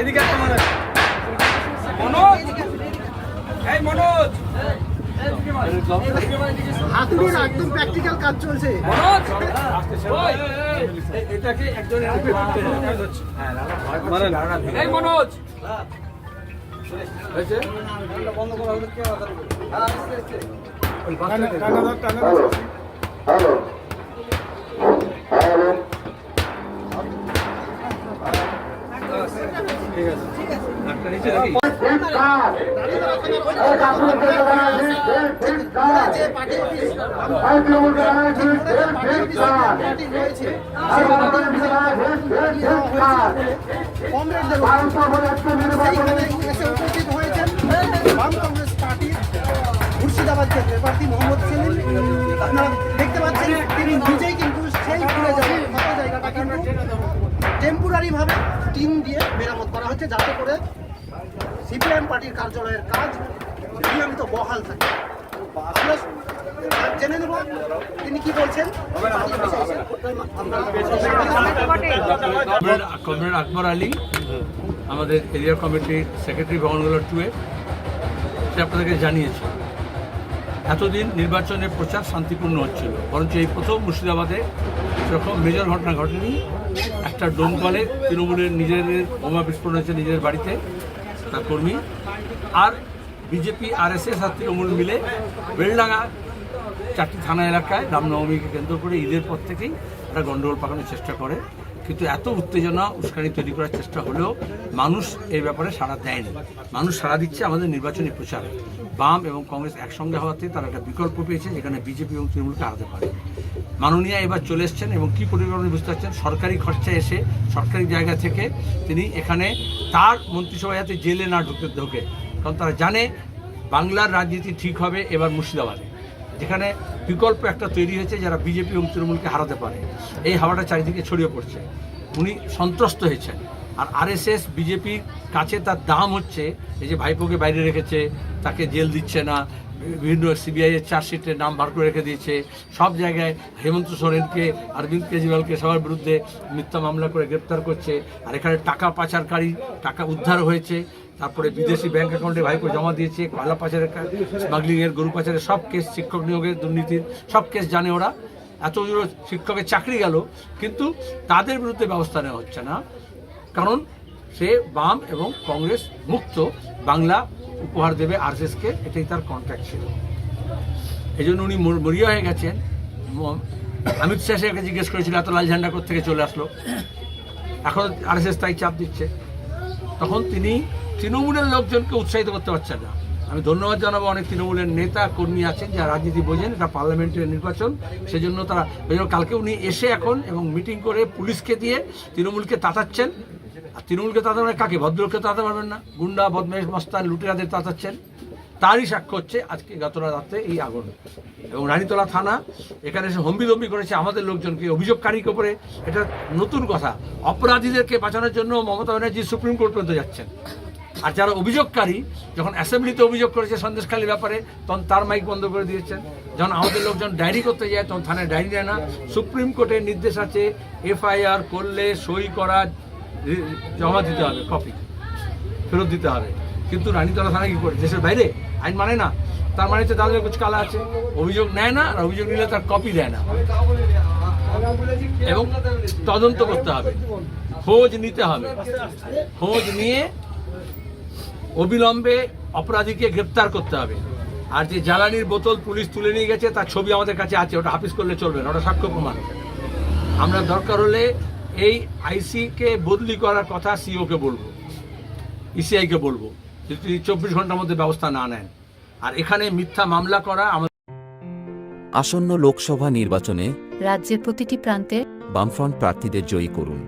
এদিকে মনোজ? এই মনোজ। একদম প্র্যাকটিক্যাল কাজ চলছে। এটাকে একজন এই মনোজ। বন্ধ করা হলো কে ওই বাচ্চাটা- বাম কংগ্রেস পার্টির মুর্শিদাবাদ ক্ষেত্রে প্রার্থী মোহাম্মদ সেলিম। হচ্ছে যাতে করে সিপিআইএম পার্টির কার্যালয়ের কাজ নিয়মিত বহাল থাকে। জেনে নেব তিনি কি বলছেন। কমরেড আকবর আলী, আমাদের এরিয়া কমিটির সেক্রেটারি ভবনগুলো টুয়ে, সে আপনাদেরকে জানিয়েছে। এতদিন নির্বাচনের প্রচার শান্তিপূর্ণ হচ্ছিল, বরঞ্চ এই প্রথম মুর্শিদাবাদে সেরকম মেজর ঘটনা ঘটেনি। একটা ডোমকলে তৃণমূলের নিজেদের বোমা বিস্ফোরণ হয়েছে নিজের বাড়িতে, তার কর্মী। আর বিজেপি, আরএসএস আর তৃণমূল মিলে বেলডাঙ্গা চারটি থানা এলাকায় রামনবমীকে কেন্দ্র করে ঈদের পর থেকেই একটা গন্ডগোল পাকানোর চেষ্টা করে। কিন্তু এত উত্তেজনা, উস্কানি তৈরি করার চেষ্টা হলেও মানুষ এই ব্যাপারে সাড়া দেয়নি। মানুষ সাড়া দিচ্ছে আমাদের নির্বাচনী প্রচারে। বাম এবং কংগ্রেস একসঙ্গে হওয়াতে তারা একটা বিকল্প পেয়েছে যেখানে বিজেপি এবং তৃণমূলকে হারাতে পারে। মাননীয়া এবার চলে এসছেন এবং কী পরিকল্পনা বুঝতে পারছেন? সরকারি খরচায় এসে সরকারি জায়গা থেকে তিনি এখানে তার মন্ত্রিসভায় যাতে জেলে না ঢুকতে ঢোকে। কারণ তারা জানে বাংলার রাজনীতি ঠিক হবে এবার মুর্শিদাবাদে। যেখানে বিকল্প একটা তৈরি হয়েছে যারা বিজেপি এবং তৃণমূলকে হারাতে পারে। এই হাওয়াটা চারিদিকে ছড়িয়ে পড়ছে। উনি সন্ত্রস্ত হয়েছেন। আর আরএসএস, বিজেপির কাছে তার দাম হচ্ছে, এই যে ভাইপোকে বাইরে রেখেছে, তাকে জেল দিচ্ছে না বিভিন্ন সিবিআই এর চার্জশিটের নাম বার করে রেখে দিয়েছে। সব জায়গায় হেমন্ত সোরেনকে, অরবিন্দ কেজরিওয়ালকে সবার বিরুদ্ধে মিথ্যা মামলা করে গ্রেপ্তার করছে। আর এখানে টাকা পাচারকারী, টাকা উদ্ধার হয়েছে। তারপরে বিদেশি ব্যাংক অ্যাকাউন্টে ভাইপো জমা দিয়েছে, কয়লা পাচারের স্মাগলিং এর, গরু পাচারের সব কেস শিক্ষক নিয়োগের দুর্নীতির, সব কেস জানে ওরা। এতগুলো শিক্ষকের চাকরি গেল, কিন্তু তাদের বিরুদ্ধে ব্যবস্থা নেওয়া হচ্ছে না। কারণ সে বাম এবং কংগ্রেস মুক্ত, বাংলা উপহার দেবে আরএসএসকে, এটাই তার কন্ট্যাক্ট ছিল। এই জন্য উনি মর- মরিয়া হয়ে গেছেন। অমিত শাহ সাহেবকে জিজ্ঞেস করেছিল, এত লাল ঝান্ডা থেকে চলে আসলো? এখন আরএসএস তাই চাপ দিচ্ছে। তখন তিনি তৃণমূলের লোকজনকে উৎসাহিত করতে পারছেন না। আমি ধন্যবাদ জানাব অনেক তৃণমূলের নেতা, কর্মী আছেন, যারা রাজনীতি বোঝেন, এটা পার্লামেন্টের নির্বাচন। সেজন্য তারা কালকে উনি এসে এখন এবং মিটিং করে পুলিশকে দিয়ে তৃণমূলকে তাতাচ্ছেন। আর তৃণমূলকে তাতে মানে কাকে? ভদ্রলোককে তাতে পারবেন না। গুন্ডা, বদমেশ, মস্তান, লুটেরাদের তাতাচ্ছেন তারই সাক্ষ্য হচ্ছে আজকে গত রাতে এই আগুন এবং রানীতলা থানা, এখানে এসে হম্বিদম্বি করেছে আমাদের লোকজনকে অভিযোগকারীর উপরে। এটা নতুন কথা। অপরাধীদেরকে বাঁচানোর জন্য মমতা ব্যানার্জি সুপ্রিম কোর্ট পর্যন্ত যাচ্ছেন। আর যারা অভিযোগকারী, যখন অ্যাসেম্বলিতে অভিযোগ করেছে সন্দেশখালীর ব্যাপারে, তখন তার মাইক বন্ধ করে দিয়েছেন। যখন আমাদের লোকজন ডায়েরি করতে যায়, তখন থানায় ডায়েরি দেয় না। সুপ্রিম কোর্টের নির্দেশ আছে, এফআইআর করলে সই করা জমা দিতে হবে কপি ফেরত দিতে হবে। কিন্তু রানীতলা থানা কি করে? দেশের বাইরে? আইন মানে না। তার মানে হচ্ছে তাদের কিছু কালা আছে। অভিযোগ নেয় না, আর অভিযোগ নিলে তার কপি দেয় না। এবং তদন্ত করতে হবে। খোঁজ নিতে হবে। খোঁজ নিয়ে অবিলম্বে অপরাধীকে গ্রেপ্তার করতে হবে। আর যে জ্বালানির বোতল পুলিশ তুলে নিয়ে গেছে, তার ছবি আমাদের কাছে আছে। ওটা হাফিস করলে চলবে না। ওটা সাক্ষ্য প্রমাণ। আমরা দরকার হলে এই আইসিকে বদলি করার কথা সিওকে বলব ইসিআইকে বলব যদি চব্বিশ ঘণ্টার মধ্যে ব্যবস্থা না নেন। আর এখানে মিথ্যা মামলা করা আমাদের আসন্ন লোকসভা নির্বাচনে রাজ্যের প্রতিটি প্রান্তে বামফ্রন্ট প্রার্থীদের জয়ী করুন।